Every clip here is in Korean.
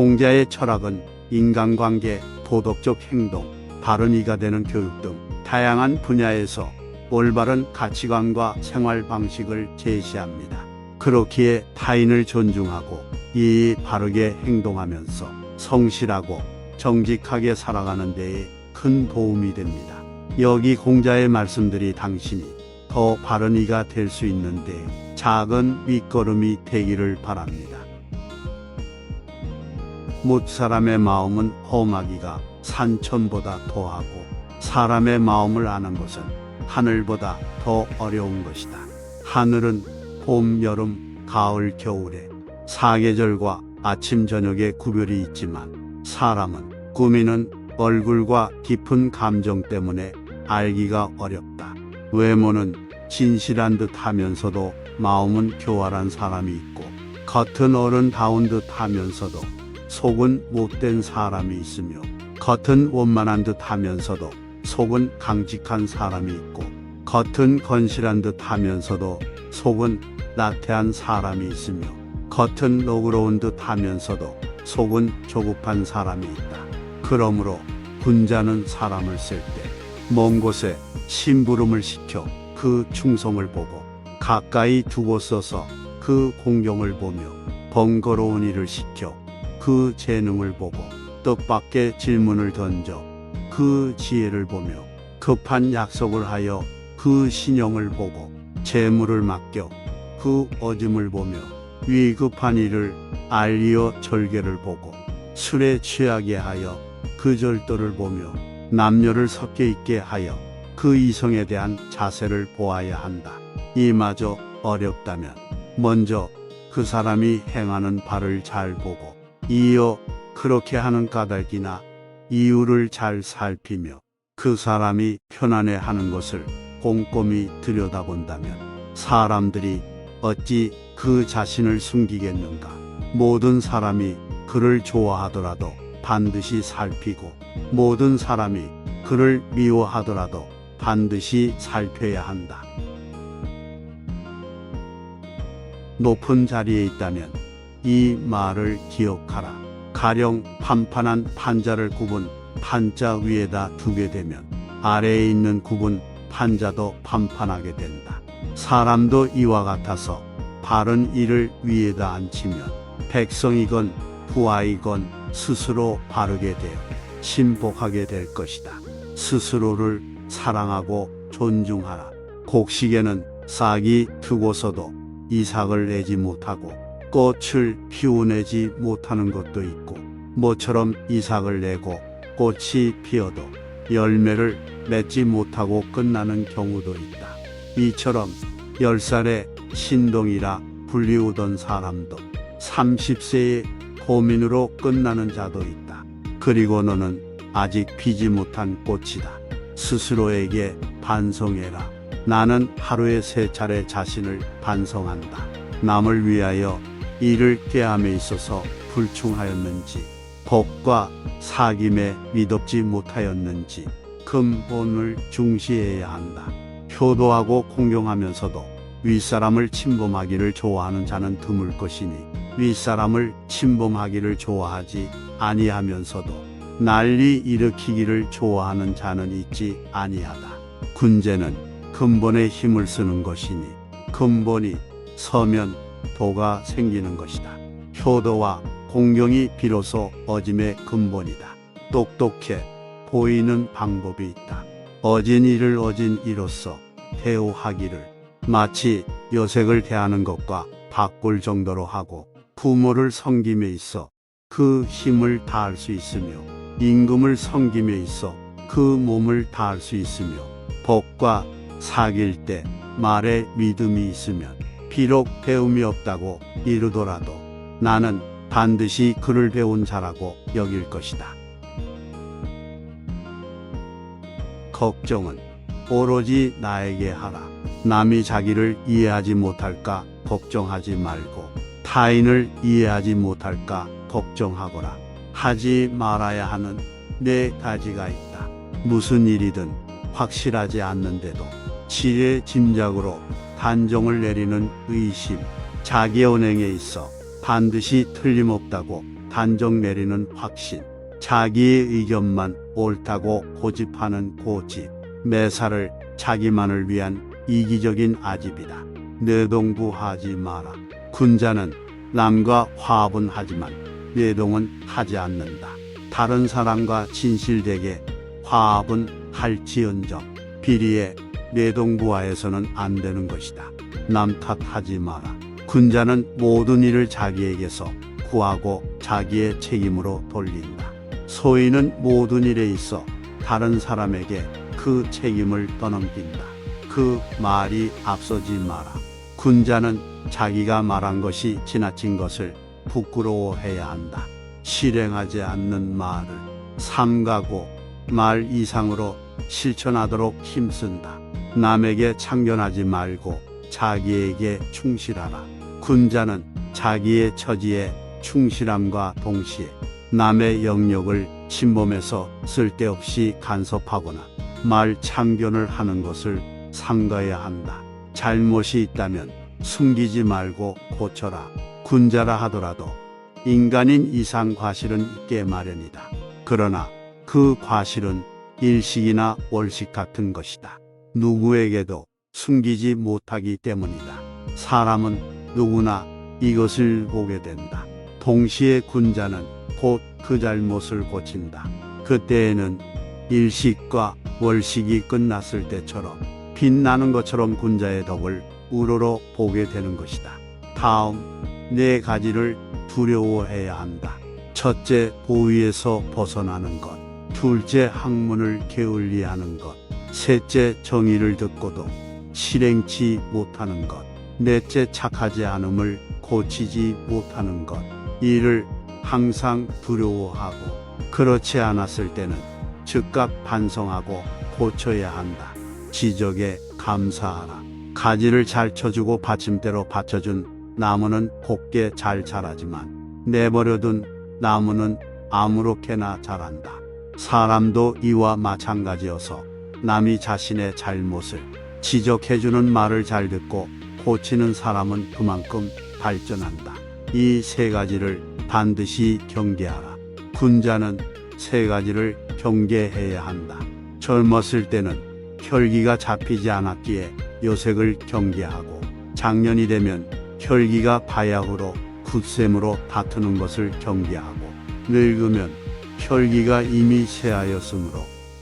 공자의 철학은 인간관계, 도덕적 행동, 바른 이가 되는 교육 등 다양한 분야에서 올바른 가치관과 생활 방식을 제시합니다. 그렇기에 타인을 존중하고 이에 바르게 행동하면서 성실하고 정직하게 살아가는 데에 큰 도움이 됩니다. 여기 공자의 말씀들이 당신이 더 바른 이가 될 수 있는데 작은 밑거름이 되기를 바랍니다. 못 사람의 마음은 험하기가 산천보다 더하고 사람의 마음을 아는 것은 하늘보다 더 어려운 것이다. 하늘은 봄, 여름, 가을, 겨울에 사계절과 아침, 저녁의 구별이 있지만 사람은 꾸미는 얼굴과 깊은 감정 때문에 알기가 어렵다. 외모는 진실한 듯 하면서도 마음은 교활한 사람이 있고 겉은 어른다운 듯 하면서도 속은 못된 사람이 있으며 겉은 원만한 듯 하면서도 속은 강직한 사람이 있고 겉은 건실한 듯 하면서도 속은 나태한 사람이 있으며 겉은 너그러운 듯 하면서도 속은 조급한 사람이 있다. 그러므로 군자는 사람을 쓸 때 먼 곳에 심부름을 시켜 그 충성을 보고 가까이 두고 써서 그 공경을 보며 번거로운 일을 시켜 그 재능을 보고 뜻밖의 질문을 던져 그 지혜를 보며 급한 약속을 하여 그 신용을 보고 재물을 맡겨 그 어짐을 보며 위급한 일을 알리어 절개를 보고 술에 취하게 하여 그 절도를 보며 남녀를 섞여 있게 하여 그 이성에 대한 자세를 보아야 한다. 이마저 어렵다면 먼저 그 사람이 행하는 바를 잘 보고 이어 그렇게 하는 까닭이나 이유를 잘 살피며 그 사람이 편안해 하는 것을 꼼꼼히 들여다본다면 사람들이 어찌 그 자신을 숨기겠는가? 모든 사람이 그를 좋아하더라도 반드시 살피고 모든 사람이 그를 미워하더라도 반드시 살펴야 한다. 높은 자리에 있다면 이 말을 기억하라. 가령 판판한 판자를 굽은 판자 위에다 두게 되면 아래에 있는 굽은 판자도 판판하게 된다. 사람도 이와 같아서 바른 일을 위에다 앉히면 백성이건 부하이건 스스로 바르게 되어 신복하게 될 것이다. 스스로를 사랑하고 존중하라. 곡식에는 싹이 트고서도 이삭을 내지 못하고 꽃을 피워내지 못하는 것도 있고 모처럼 이삭을 내고 꽃이 피어도 열매를 맺지 못하고 끝나는 경우도 있다. 이처럼 열 살의 신동이라 불리우던 사람도 30세의 고민으로 끝나는 자도 있다. 그리고 너는 아직 피지 못한 꽃이다. 스스로에게 반성해라. 나는 하루에 세 차례 자신을 반성한다. 남을 위하여 일을 깨함에 있어서 불충하였는지, 법과 사김에 미덥지 못하였는지, 근본을 중시해야 한다. 효도하고 공경하면서도 윗사람을 침범하기를 좋아하는 자는 드물 것이니, 윗사람을 침범하기를 좋아하지 아니하면서도 난리 일으키기를 좋아하는 자는 있지 아니하다. 군제는 근본에 힘을 쓰는 것이니 근본이 서면 도가 생기는 것이다. 효도와 공경이 비로소 어짐의 근본이다. 똑똑해 보이는 방법이 있다. 어진 이를 어진 이로서 대우하기를 마치 여색을 대하는 것과 바꿀 정도로 하고 부모를 섬김에 있어 그 힘을 다할 수 있으며 임금을 섬김에 있어 그 몸을 다할 수 있으며 법과 사귈 때 말에 믿음이 있으면 비록 배움이 없다고 이르더라도 나는 반드시 그를 배운 자라고 여길 것이다. 걱정은 오로지 나에게 하라. 남이 자기를 이해하지 못할까 걱정하지 말고 타인을 이해하지 못할까 걱정하거라. 하지 말아야 하는 네 가지가 있다. 무슨 일이든 확실하지 않는데도 지혜 짐작으로 단정을 내리는 의심, 자기 언행에 있어 반드시 틀림없다고 단정 내리는 확신, 자기의 의견만 옳다고 고집하는 고집, 매사를 자기만을 위한 이기적인 아집이다. 뇌동부하지 마라. 군자는 남과 화합은 하지만 뇌동은 하지 않는다. 다른 사람과 진실되게 화합은 할지언정 비리에 뇌동부하에서는 안 되는 것이다. 남 탓하지 마라. 군자는 모든 일을 자기에게서 구하고 자기의 책임으로 돌린다. 소인은 모든 일에 있어 다른 사람에게 그 책임을 떠넘긴다. 그 말이 앞서지 마라. 군자는 자기가 말한 것이 지나친 것을 부끄러워해야 한다. 실행하지 않는 말을 삼가고 말 이상으로 실천하도록 힘쓴다. 남에게 참견하지 말고 자기에게 충실하라. 군자는 자기의 처지에 충실함과 동시에 남의 영역을 침범해서 쓸데없이 간섭하거나 말 참견을 하는 것을 삼가야 한다. 잘못이 있다면 숨기지 말고 고쳐라. 군자라 하더라도 인간인 이상 과실은 있게 마련이다. 그러나 그 과실은 일식이나 월식 같은 것이다. 누구에게도 숨기지 못하기 때문이다. 사람은 누구나 이것을 보게 된다. 동시에 군자는 곧 그 잘못을 고친다. 그때에는 일식과 월식이 끝났을 때처럼 빛나는 것처럼 군자의 덕을 우러러 보게 되는 것이다. 다음 네 가지를 두려워해야 한다. 첫째, 보위에서 벗어나는 것. 둘째, 학문을 게을리하는 것. 셋째, 정의를 듣고도 실행치 못하는 것. 넷째, 착하지 않음을 고치지 못하는 것. 이를 항상 두려워하고 그렇지 않았을 때는 즉각 반성하고 고쳐야 한다. 지적에 감사하라. 가지를 잘 쳐주고 받침대로 받쳐준 나무는 곱게 잘 자라지만 내버려둔 나무는 아무렇게나 자란다. 사람도 이와 마찬가지여서 남이 자신의 잘못을 지적해주는 말을 잘 듣고 고치는 사람은 그만큼 발전한다. 이 세 가지를 반드시 경계하라. 군자는 세 가지를 경계해야 한다. 젊었을 때는 혈기가 잡히지 않았기에 요색을 경계하고 장년이 되면 혈기가 바야흐로 굳셈으로 다투는 것을 경계하고 늙으면 혈기가 이미 쇠하였으므로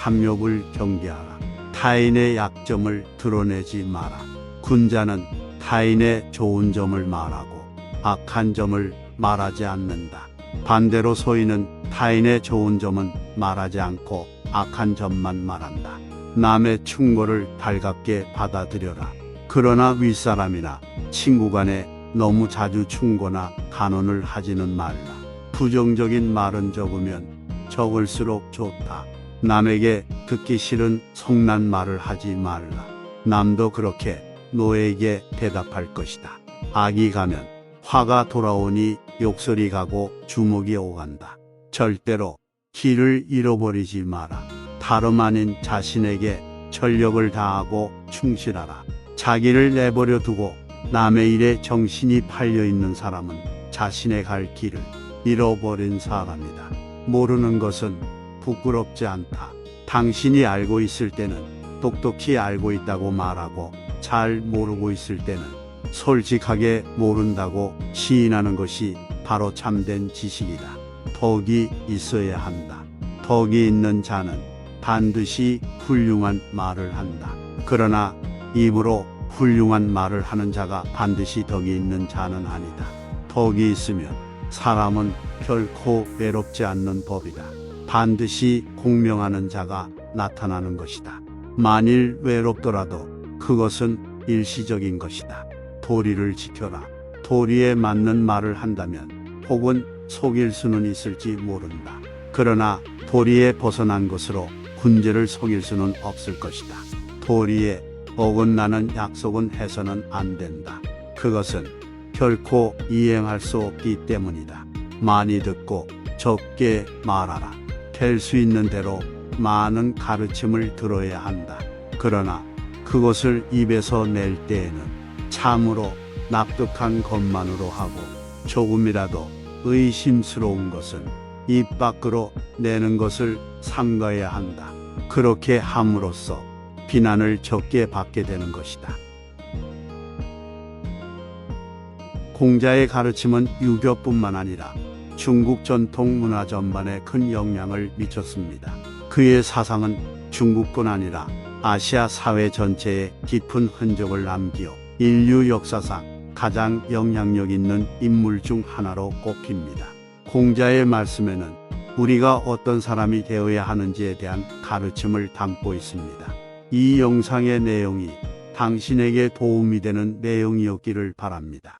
탐욕을 경계하라. 타인의 약점을 드러내지 마라. 군자는 타인의 좋은 점을 말하고 악한 점을 말하지 않는다. 반대로 소인은 타인의 좋은 점은 말하지 않고 악한 점만 말한다. 남의 충고를 달갑게 받아들여라. 그러나 윗사람이나 친구 간에 너무 자주 충고나 간언을 하지는 말라. 부정적인 말은 적으면 적을수록 좋다. 남에게 듣기 싫은 성난 말을 하지 말라. 남도 그렇게 노에게 대답할 것이다. 악이 가면 화가 돌아오니 욕설이 가고 주먹이 오간다. 절대로 길을 잃어버리지 마라. 다름 아닌 자신에게 전력을 다하고 충실하라. 자기를 내버려 두고 남의 일에 정신이 팔려 있는 사람은 자신의 갈 길을 잃어버린 사람이다. 모르는 것은 부끄럽지 않다. 당신이 알고 있을 때는 똑똑히 알고 있다고 말하고 잘 모르고 있을 때는 솔직하게 모른다고 시인하는 것이 바로 참된 지식이다. 덕이 있어야 한다. 덕이 있는 자는 반드시 훌륭한 말을 한다. 그러나 입으로 훌륭한 말을 하는 자가 반드시 덕이 있는 자는 아니다. 덕이 있으면 사람은 결코 외롭지 않는 법이다. 반드시 공명하는 자가 나타나는 것이다. 만일 외롭더라도 그것은 일시적인 것이다. 도리를 지켜라. 도리에 맞는 말을 한다면 혹은 속일 수는 있을지 모른다. 그러나 도리에 벗어난 것으로 군제를 속일 수는 없을 것이다. 도리에 어긋나는 약속은 해서는 안 된다. 그것은 결코 이행할 수 없기 때문이다. 많이 듣고 적게 말하라. 될 수 있는 대로 많은 가르침을 들어야 한다. 그러나 그것을 입에서 낼 때에는 참으로 납득한 것만으로 하고 조금이라도 의심스러운 것은 입 밖으로 내는 것을 삼가야 한다. 그렇게 함으로써 비난을 적게 받게 되는 것이다. 공자의 가르침은 유교뿐만 아니라 중국 전통 문화 전반에 큰 영향을 미쳤습니다. 그의 사상은 중국뿐 아니라 아시아 사회 전체에 깊은 흔적을 남기어 인류 역사상 가장 영향력 있는 인물 중 하나로 꼽힙니다. 공자의 말씀에는 우리가 어떤 사람이 되어야 하는지에 대한 가르침을 담고 있습니다. 이 영상의 내용이 당신에게 도움이 되는 내용이었기를 바랍니다.